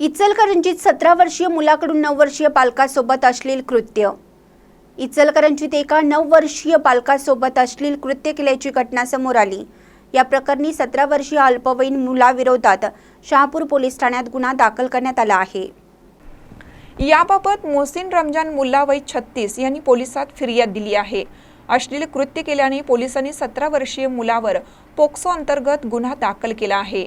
इचलकरंजीत सतरा वर्षीय मुलाकडून नऊ वर्षीय पालकासोबत अश्लील कृत्य. इचलकरंजीत एका नऊ वर्षीय पालकासोबत अश्लील कृत्य केल्याची घटना समोर आली. या प्रकरणी सतरा वर्षीय अल्पवयीन मुलाविरोधात शहापूर पोलीस ठाण्यात गुन्हा दाखल करण्यात आला आहे. याबाबत मोहसिन रमजान मुल्ला वय छत्तीस यांनी पोलिसात फिर्याद दिली आहे. अश्लील कृत्य केल्याने पोलिसांनी सतरा वर्षीय मुलावर पोक्सो अंतर्गत गुन्हा दाखल केला आहे.